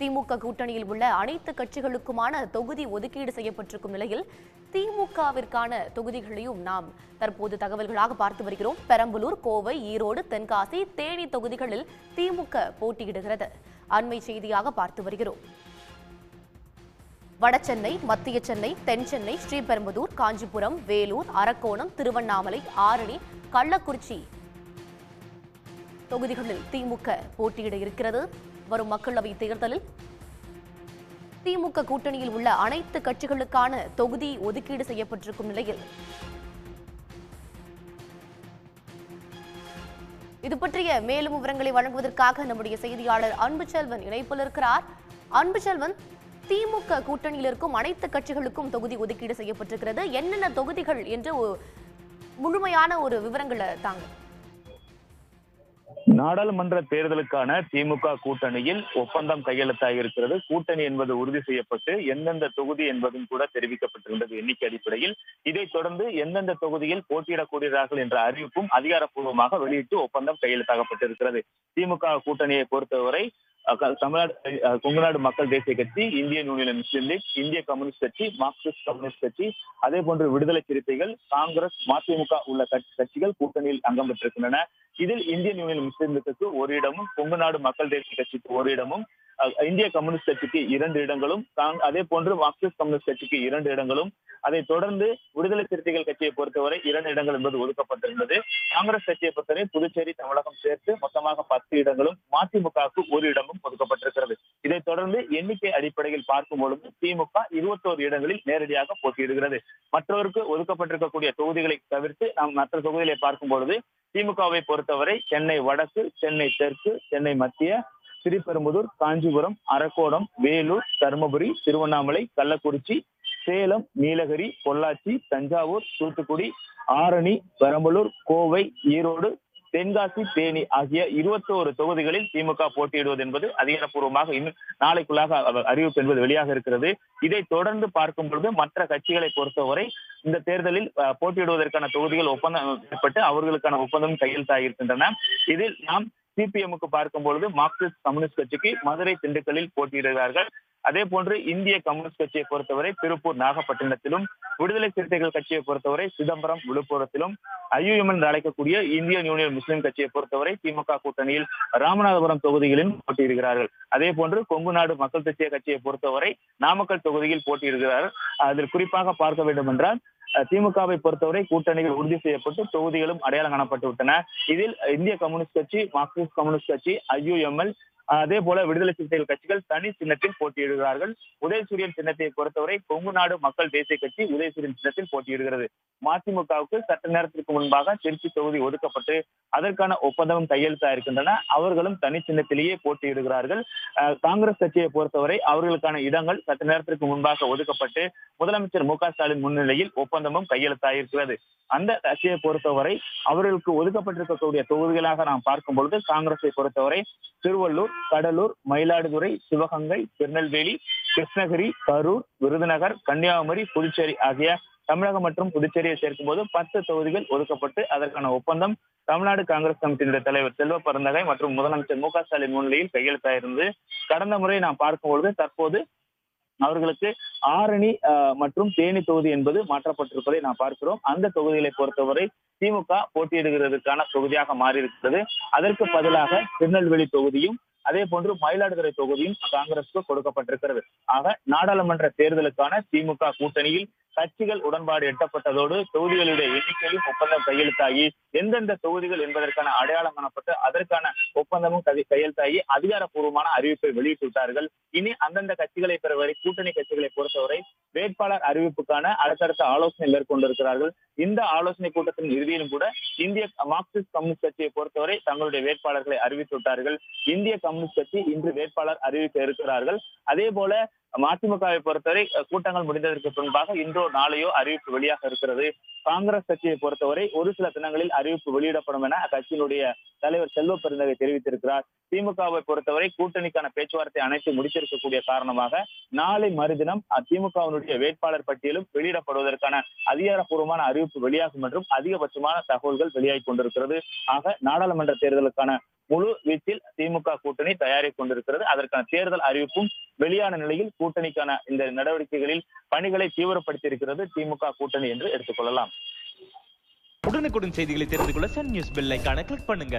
திமுக கூட்டணியில் உள்ள அனைத்து கட்சிகளுக்குமான தொகுதி ஒதுக்கீடு செய்யப்பட்டிருக்கும் நிலையில் திமுகவிற்கான தொகுதிகளையும் நாம் தற்போது தகவல்களாக பார்த்து வருகிறோம். பெரம்பலூர் கோவை ஈரோடு தென்காசி தேனி தொகுதிகளில் திமுக போட்டியிடுகிறது. அண்மை செய்தியாக பார்த்து வருகிறோம். வடசென்னை மத்திய சென்னை தென் சென்னை ஸ்ரீபெரும்புதூர் காஞ்சிபுரம் வேலூர் அரக்கோணம் திருவண்ணாமலை ஆரணி கள்ளக்குறிச்சி தொகுதிகளில் திமுக போட்டியிட இருக்கிறது. வரும் மக்களவை தேர்தலில் திமுக கூட்டணியில் உள்ள அனைத்து கட்சிகளுக்கான தொகுதி ஒதுக்கீடு செய்யப்பட்டிருக்கும் நிலையில். இது பற்றிய மேலும் விவரங்களை வழங்குவதற்காக நம்முடைய செய்தியாளர் அன்பு செல்வன் இணைப்பில் இருக்கிறார். அன்பு செல்வன் திமுக கூட்டணியில் இருக்கும் அனைத்து கட்சிகளுக்கும் தொகுதி ஒதுக்கீடு செய்யப்பட்டிருக்கிறது. என்னென்ன தொகுதிகள் என்று முழுமையான ஒரு விவரங்களை தாங்க நாடாளுமன்ற தேர்தலுக்கான திமுக கூட்டணியில் ஒப்பந்தம் கையெழுத்தாகியிருக்கிறது. கூட்டணி என்பது உறுதி செய்யப்பட்டு எந்தெந்த தொகுதி என்பதும் கூட தெரிவிக்கப்பட்டிருந்தது எண்ணிக்கை அடிப்படையில். இதைத் தொடர்ந்து எந்தெந்த தொகுதியில் போட்டியிடக்கூடியவர்கள் என்ற அறிவிப்பும் அதிகாரப்பூர்வமாக வெளியிட்டு ஒப்பந்தம் கையெழுத்தாகப்பட்டிருக்கிறது திமுக கூட்டணியை பொறுத்தவரை Tamil Nadu Kongunadu Makkal Desia Katchi Indian union Muslim league இந்திய கம்யூனிஸ்ட் கட்சி மார்க்சிஸ்ட் கம்யூனிஸ்ட் கட்சி அதே போன்று விடுதலை சிறுத்தைகள் காங்கிரஸ் மதிமுக உள்ள கட்சி- கட்சிகள் கூட்டணியில் அங்கம் பெற்றிருக்கின்றன. இதில் இந்தியன் யூனியன் முஸ்லீம் லீக்குக்கு ஒரு இடமும் கொங்குநாடு மக்கள் தேசிய கட்சிக்கு ஒரு இடமும் இந்திய கம்யூனிஸ்ட் கட்சிக்கு இரண்டு இடங்களும் அதே போன்று மார்க்சிஸ்ட் கம்யூனிஸ்ட் கட்சிக்கு இரண்டு இடங்களும் அதைத் தொடர்ந்து விடுதலை சிறுத்தைகள் கட்சியை பொறுத்தவரை இரண்டு இடங்கள் என்பது ஒதுக்கப்பட்டிருந்தது. காங்கிரஸ் கட்சியை பொறுத்தவரை புதுச்சேரி தமிழகம் சேர்த்து மொத்தமாக பத்து இடங்களும் மதிமுகவுக்கு ஒரு இடமும் ஒதுக்கப்பட்டிருக்கிறது. இதைத் தொடர்ந்து எண்ணிக்கை அடிப்படையில் பார்க்கும் பொழுது திமுக இருபத்தோரு இடங்களில் நேரடியாக போட்டியிடுகிறது. மற்றவருக்கு ஒதுக்கப்பட்டிருக்கக்கூடிய தொகுதிகளை தவிர்த்து நாம் மற்ற தொகுதிகளை பார்க்கும் பொழுது திமுகவை பொறுத்தவரை சென்னை வடக்கு சென்னை தெற்கு சென்னை மத்திய திருப்பெரும்புதூர் காஞ்சிபுரம் அரக்கோணம் வேலூர் தருமபுரி திருவண்ணாமலை கள்ளக்குறிச்சி சேலம் நீலகிரி பொள்ளாச்சி தஞ்சாவூர் தூத்துக்குடி ஆரணி பெரம்பலூர் கோவை ஈரோடு தென்காசி தேனி ஆகிய இருபத்தோரு தொகுதிகளில் திமுக போட்டியிடுவது என்பது அதிகாரப்பூர்வமாக இன்னும் நாளைக்குள்ளாக அறிவிப்பு என்பது வெளியாக இருக்கிறது. இதை தொடர்ந்து பார்க்கும் பொழுது மற்ற கட்சிகளை பொறுத்தவரை இந்த தேர்தலில் அஹ், போட்டியிடுவதற்கான தொகுதிகள் ஒப்பந்தம் ஏற்பட்டு அவர்களுக்கான ஒப்பந்தம் கையெழுத்தாகியிருக்கின்றன. இதில் நாம் சிபிஎம்முக்கு பார்க்கும் பொழுது மார்க்சிஸ்ட் கம்யூனிஸ்ட் கட்சிக்கு மதுரை திண்டுக்கல்லில் போட்டியிடுகிறார்கள். அதே போன்று இந்திய கம்யூனிஸ்ட் கட்சியை பொறுத்தவரை திருப்பூர் நாகப்பட்டினத்திலும் விடுதலை சிறுத்தைகள் கட்சியை பொறுத்தவரை சிதம்பரம் விழுப்புரத்திலும் ஐயுஎம் என்று அழைக்கக்கூடிய இந்தியன் யூனியன் முஸ்லிம் கட்சியை பொறுத்தவரை திமுக கூட்டணியில் ராமநாதபுரம் தொகுதிகளில் போட்டியிடுகிறார்கள். அதே போன்று கொங்கு நாடு மக்கள் தேசிய கட்சியை பொறுத்தவரை நாமக்கல் தொகுதியில் போட்டியிடுகிறார்கள் அதில் குறிப்பாக பார்க்க வேண்டும் என்றால் திமுகவை பொறுத்தவரை கூட்டணிகள் உறுதி செய்யப்பட்டு தொகுதிகளும் அடையாளம் காணப்பட்டு விட்டன. இதில் இந்திய கம்யூனிஸ்ட் கட்சி மார்க்சிஸ்ட் கம்யூனிஸ்ட் கட்சி ஐயுஎம்எல் அதே போல விடுதலை சிறுத்தைகள் கட்சிகள் தனி சின்னத்தில் போட்டியிடுகிறார்கள். உதயசூரியன் சின்னத்தை பொறுத்தவரை கொங்கு நாடு மக்கள் தேசிய கட்சி உதயசூரியன் சின்னத்தில் போட்டியிடுகிறது. மதிமுகவுக்கு சற்று நேரத்திற்கு முன்பாக திருச்சி தொகுதி ஒதுக்கப்பட்டு அதற்கான ஒப்பந்தமும் கையெழுத்தாயிருக்கின்றன அவர்களும் தனி சின்னத்திலேயே போட்டியிடுகிறார்கள். அஹ், காங்கிரஸ் கட்சியை பொறுத்தவரை அவர்களுக்கான இடங்கள் சற்று நேரத்திற்கு முன்பாக ஒதுக்கப்பட்டு முதலமைச்சர் மு க ஸ்டாலின் முன்னிலையில் ஒப்பந்தமும் கையெழுத்தாயிருக்கிறது அந்த கட்சியை பொறுத்தவரை அவர்களுக்கு ஒதுக்கப்பட்டிருக்கக்கூடிய தொகுதிகளாக நாம் பார்க்கும் பொழுது காங்கிரஸை பொறுத்தவரை திருவள்ளூர் கடலூர் மயிலாடுதுறை சிவகங்கை திருநெல்வேலி கிருஷ்ணகிரி கரூர் விருதுநகர் கன்னியாகுமரி புதுச்சேரி ஆகிய தமிழகம் மற்றும் புதுச்சேரியை சேர்க்கும் போது பத்து தொகுதிகள் ஒதுக்கப்பட்டு அதற்கான ஒப்பந்தம் தமிழ்நாடு காங்கிரஸ் கமிட்டியினுடைய தலைவர் செல்வ பரந்தகை மற்றும் முதலமைச்சர் மு க ஸ்டாலின் முன்னிலையில் கையெழுத்தாயிருந்து கடந்த முறை நாம் பார்க்கும் பொழுது தற்போது அவர்களுக்கு ஆரணி மற்றும் தேனி தொகுதி என்பது மாற்றப்பட்டிருப்பதை நாம் பார்க்கிறோம். அந்த தொகுதிகளை பொறுத்தவரை திமுக போட்டியிடுகிறதுக்கான தொகுதியாக மாறி இருக்கிறது அதற்கு பதிலாக திருநெல்வேலி தொகுதியும் அதே போன்று மயிலாடுதுறை தொகுதியும் காங்கிரசுக்கு கொடுக்கப்பட்டிருக்கிறது. ஆக நாடாளுமன்ற தேர்தலுக்கான திமுக கூட்டணியில் கட்சிகள் உடன்பாடு எட்டப்பட்டதோடு தொகுதிகளுடைய எண்ணிக்கையும் ஒப்பந்தம் கையெழுத்தாகி எந்தெந்த தொகுதிகள் என்பதற்கான அடையாளம் காணப்பட்டு அதற்கான ஒப்பந்தமும் கையெழுத்தாகி அதிகாரப்பூர்வமான அறிவிப்பை வெளியிட்டு விட்டார்கள் இனி அந்தந்த கட்சிகளை பெறுவரை கூட்டணி கட்சிகளை பொறுத்தவரை வேட்பாளர் அறிவிப்புக்கான அடுத்தடுத்த ஆலோசனை மேற்கொண்டிருக்கிறார்கள். இந்த ஆலோசனை கூட்டத்தின் இறுதியிலும் கூட இந்திய மார்க்சிஸ்ட் கம்யூனிஸ்ட் கட்சியை பொறுத்தவரை தங்களுடைய வேட்பாளர்களை அறிவித்து விட்டார்கள் இந்திய கம்யூனிஸ்ட் கட்சி இன்று வேட்பாளர் அறிவிக்க இருக்கிறார்கள். அதே போல மதிமுகவை பொறுத்தவரை கூட்டங்கள் முடிந்ததற்கு பின்பாக இன்றோ நாளையோ அறிவிப்பு வெளியாக இருக்கிறது. காங்கிரஸ் கட்சியை பொறுத்தவரை ஒரு சில தினங்களில் அறிவிப்பு வெளியிடப்படும் என அக்கட்சியினுடைய தலைவர் செல்வ பெருந்தகை தெரிவித்திருக்கிறார். திமுகவை பொறுத்தவரை கூட்டணிக்கான பேச்சுவார்த்தை அனைத்து முடித்திருக்கக்கூடிய காரணமாக நாளை மறுதினம் திமுகவினுடைய வேட்பாளர் பட்டியலும் வெளியிடப்படுவதற்கான அதிகாரப்பூர்வமான அறிவிப்பு வெளியாகும் என்றும் அதிகபட்சமான தகவல்கள் வெளியாகி கொண்டிருக்கிறது. ஆக நாடாளுமன்ற தேர்தலுக்கான முழு வீச்சில் திமுக கூட்டணி தயாரி கொண்டிருக்கிறது. அதற்கான தேர்தல் அறிவிப்பும் வெளியான நிலையில் கூட்டணிக்கான இந்த நடவடிக்கைகளில் பணிகளை தீவிரப்படுத்தி இருக்கிறது திமுக கூட்டணி என்று எடுத்துக்கொள்ளலாம் உடனுக்குடன் செய்திகளை தெரிந்து கொள்ள சன் நியூஸ் பெல் கிளிக் பண்ணுங்க.